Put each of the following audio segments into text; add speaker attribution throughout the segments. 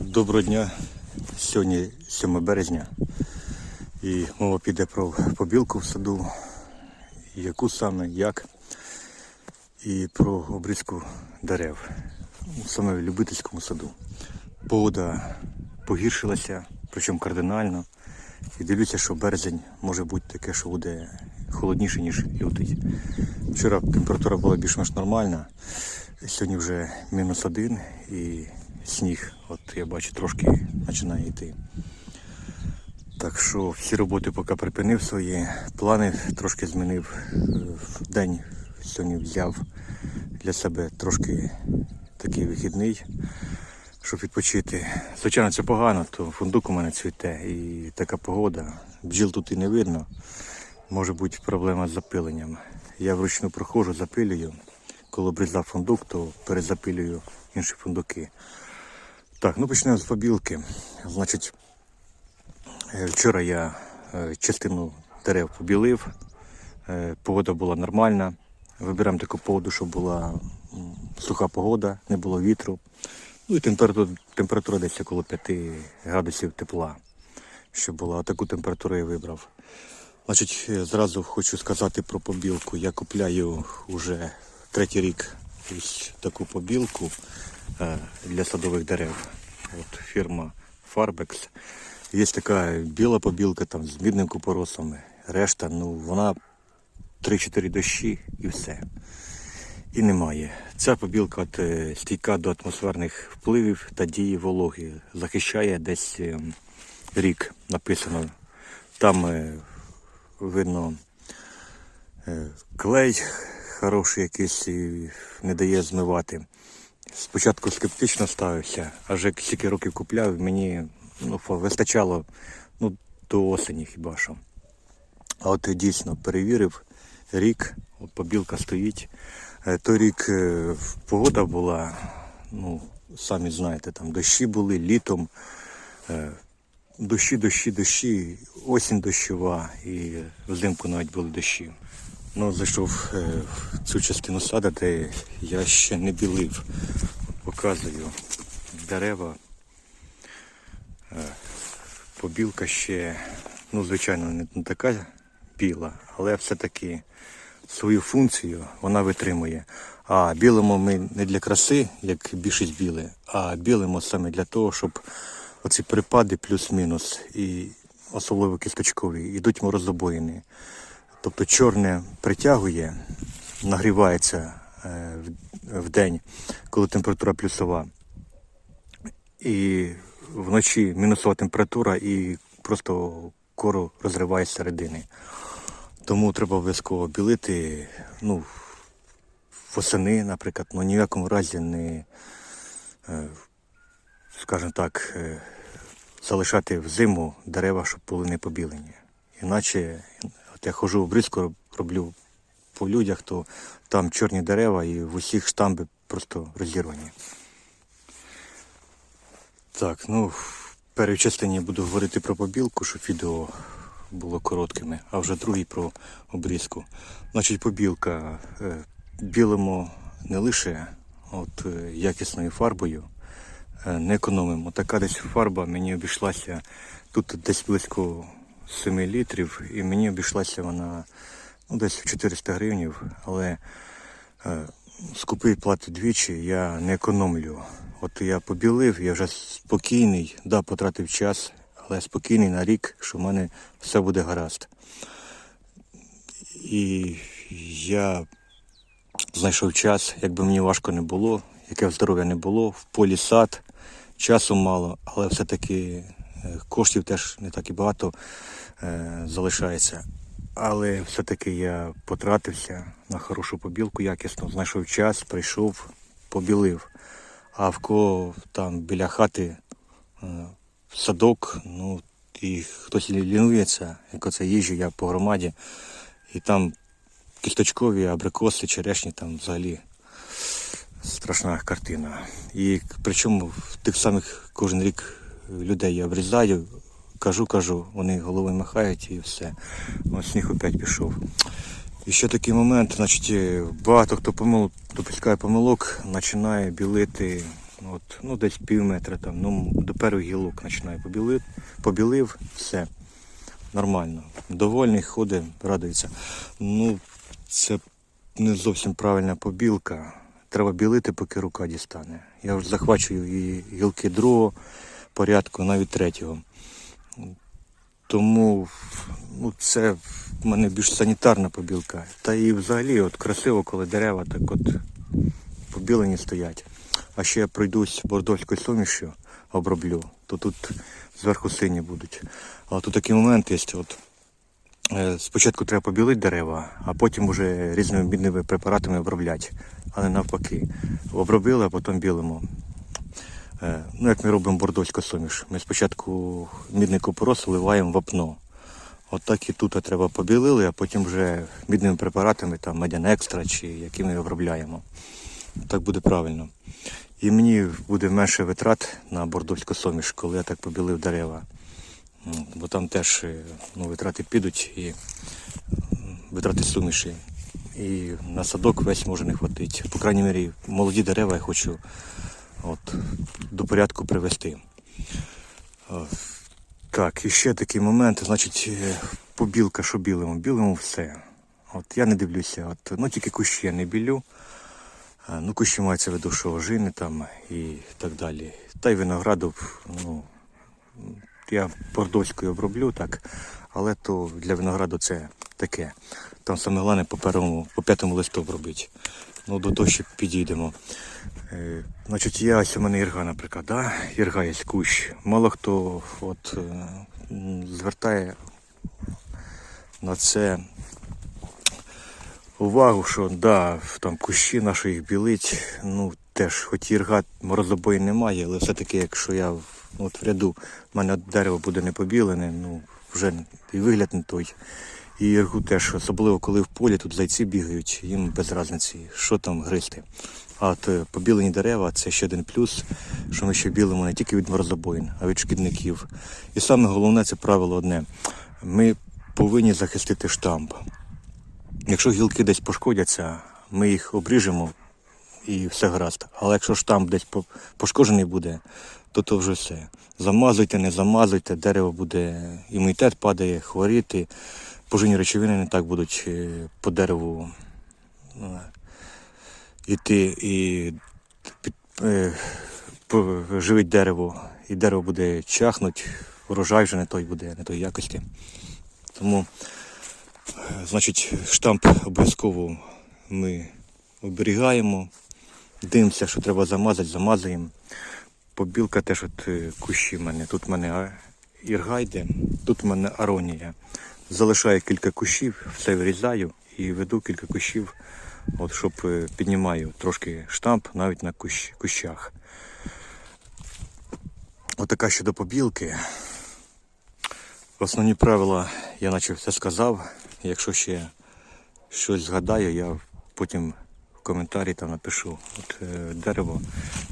Speaker 1: Доброго дня. Сьогодні 7 березня. І мова піде про побілку в саду, яку саме, як, і про обрізку дерев. Саме в любительському саду. Погода погіршилася, причому кардинально. І дивлюся, що березень може бути таке, що буде холодніше, ніж лютий. Вчора температура була більш-менш нормальна. Сьогодні вже мінус один і сніг, от я бачу, трошки починає йти. Так що всі роботи поки припинив свої плани, трошки змінив в день. Сьогодні взяв для себе трошки такий вихідний, щоб відпочити. Звичайно, це погано, то фундук у мене цвіте і така погода. Бджіл тут і не видно. Може бути проблема з запиленням. Я вручну проходжу, запилюю. Коли обрізав фундук, то перезапилюю інші фундуки. Так, ну почнемо з побілки. Значить, е, вчора я е, частину дерев побілив, е, погода була нормальна. Вибираємо таку погоду, щоб була суха погода, не було вітру. Ну і температура, температура десь около 5 градусів тепла, щоб була. Таку температуру я вибрав. Значить, зразу хочу сказати про побілку. Я купляю вже третій рік ось таку побілку е, для садових дерев. От фірма Farbex. Є така біла побілка там з мідним купоросом. Решта, ну вона 3-4 дощі і все. І немає. Ця побілка от, е, стійка до атмосферних впливів та дії вологи. Захищає десь е, рік написано. Там видно клей хороший якийсь не дає змивати. Спочатку скептично ставився, аж як стільки років купляв, мені ну, вистачало ну, до осені хіба що. А от дійсно перевірив рік, от побілка стоїть. Е, Той рік е, погода була, ну, самі знаєте, там дощі були літом, е, дощі, дощі, дощі, осінь дощова і взимку навіть були дощі. Ну, зайшов е, в цю частину сада, де я ще не білив. Показую дерева. Е, Побілка ще, ну, звичайно, не така біла, але все-таки свою функцію вона витримує. А білимо ми не для краси, як більшість біли, а білимо саме для того, щоб оці припади плюс-мінус, і особливо кісточкові, йдуть морозобоїни. Тобто чорне притягує, нагрівається е, в, в день, коли температура плюсова. І вночі мінусова температура і просто кору розриває середини. Тому треба обов'язково білити, ну, восени, наприклад, ну ні в якому разі не, е, скажімо так, е, залишати взиму дерева, щоб були не побілені. Іначе, от я ходжу в бризку, роблю по людях, то там чорні дерева і в усіх штамби просто розірвані. Так, ну в першій частині буду говорити про побілку, щоб відео було короткими, а вже другий про обрізку. Значить, побілка е, білимо не лише от, е, якісною фарбою, е, не економимо. Така десь фарба мені обійшлася тут десь близько 7 літрів, і мені обійшлася вона ну, десь в 400 гривнів, але е, скупий плати двічі, я не економлю. От я побілив, я вже спокійний, да, потратив час, але спокійний на рік, що в мене все буде гаразд. І я знайшов час, якби мені важко не було, яке здоров'я не було, в полі сад, часу мало, але все-таки коштів теж не так і багато е, залишається. Але все-таки я потратився на хорошу побілку якісно, знайшов час, прийшов, побілив. А в кого там біля хати е, садок, ну і хтось лінується, як оце їжджу я по громаді, і там кісточкові, абрикоси, черешні, там взагалі страшна картина. І причому в тих самих кожен рік людей я обрізаю, кажу, кажу, вони головою махають і все. Ось сніг опять пішов. І ще такий момент, значить, е, багато хто помилок, допускає помилок, починає білити От, ну, десь пів метра там, ну, до перших гілок починаю побілив, побілив, все. Нормально. Довольний, ходить, радується. Ну, це не зовсім правильна побілка. Треба білити, поки рука дістане. Я вже захвачую і гілки другого порядку, навіть третього. Тому ну, це в мене більш санітарна побілка. Та і взагалі от красиво, коли дерева так от побілені стоять. А ще я пройдусь бордольською сумішю, оброблю, то тут зверху сині будуть. Але тут такий момент є. От, е, спочатку треба побілити дерева, а потім вже різними мідними препаратами обробляти. Але навпаки. Обробили, а потім білимо. Е, Ну, як ми робимо бордольську суміш. Ми спочатку мідний купорос вливаємо вапно. От так і тут треба побілили, а потім вже мідними препаратами, там медян екстра чи якими обробляємо. Так буде правильно. І мені буде менше витрат на бордольську суміш, коли я так побілив дерева. Бо там теж е, ну, витрати підуть і витрати суміші. І на садок весь може не хватити. По крайній мірі, молоді дерева я хочу от, до порядку привести. Так, і ще такий момент, значить, е, побілка, що білимо? Білимо все. От я не дивлюся, от, ну тільки кущі я не білю. Ну, кущі мається виду, що ожини там і так далі. Та й винограду, ну, я бордоською оброблю, так, але то для винограду це таке. Там саме головне по по п'ятому листу обробити. Ну, до того ще підійдемо. Е, значить, я ось у мене ірга, наприклад, да? ірга є кущ. Мало хто от, е, звертає на це увагу, що да, там кущі наші їх білить, ну теж, хоч ірга морозобої немає, але все-таки, якщо я от в ряду, в мене дерево буде не побілене, ну вже і вигляд не той. І іргу теж, особливо коли в полі тут зайці бігають, їм без різниці, що там гризти. А от е, побілені дерева це ще один плюс, що ми ще білимо не тільки від морозобоїн, а від шкідників. І саме головне це правило одне. Ми повинні захистити штамп. Якщо гілки десь пошкодяться, ми їх обріжемо і все гаразд. Але якщо штамп десь пошкоджений буде, то то вже все. Замазуйте, не замазуйте, дерево буде, імунітет падає, хворіти, поживні речовини не так будуть е, по дереву е, іти і е, живить дерево, і дерево буде чахнуть, урожай вже не той буде, не той якості. Тому Значить, штамп обов'язково ми оберігаємо, дивимося, що треба замазати, замазуємо. Побілка теж от кущі в мене. Тут в мене а- ірга йде, тут в мене аронія. Залишаю кілька кущів, все вирізаю і веду кілька кущів, от, щоб е, піднімаю трошки штамп навіть на кущ, кущах. Отака щодо побілки. Основні правила я наче все сказав. Якщо ще щось згадаю, я потім в коментарі там напишу. От е, дерево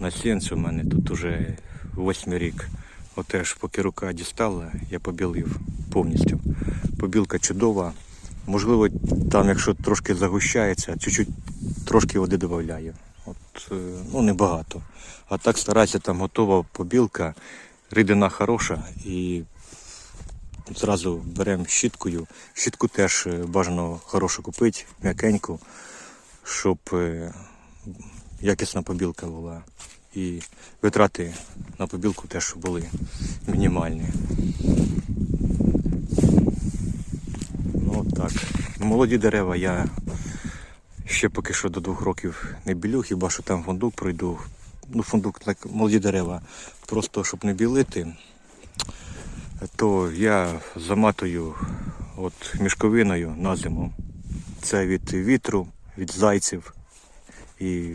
Speaker 1: на сінці у мене тут уже восьмий рік. От теж поки рука дістала, я побілив повністю. Побілка чудова. Можливо, там, якщо трошки загущається, чуть-чуть трошки води додаю. От, е, ну, небагато. А так старайся, там готова побілка, рідина хороша і Зразу беремо щіткою. Щітку теж е, бажано хорошу купити, м'якеньку, щоб е, якісна побілка була. І витрати на побілку теж були мінімальні. Ну так. Молоді дерева я ще поки що до двох років не білю, хіба що там фундук пройду. Ну, фундук молоді дерева. Просто щоб не білити, то я заматую от мішковиною на зиму. Це від вітру, від зайців. І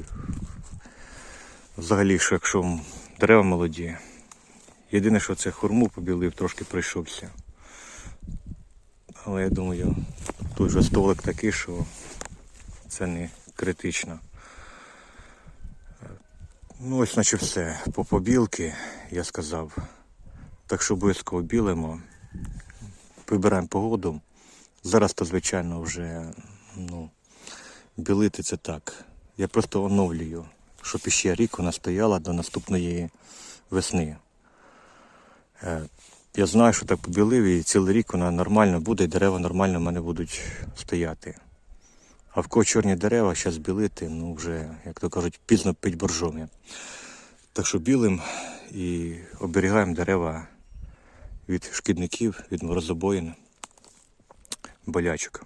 Speaker 1: взагалі, що якщо дерева молоді, єдине, що це хурму побілив, трошки пройшовся. Але я думаю, тут вже столик такий, що це не критично. Ну ось наче все. По побілки я сказав. Так що обов'язково білимо. Вибираємо погоду. Зараз то, звичайно, вже ну, білити це так. Я просто оновлюю, щоб іще рік вона стояла до наступної весни. Е, Я знаю, що так побілив, і цілий рік вона нормально буде, і дерева нормально в мене будуть стояти. А в кого чорні дерева зараз білити, ну вже, як то кажуть, пізно пить боржомі. Так що білим і оберігаємо дерева від шкідників, від морозобоїн, болячок.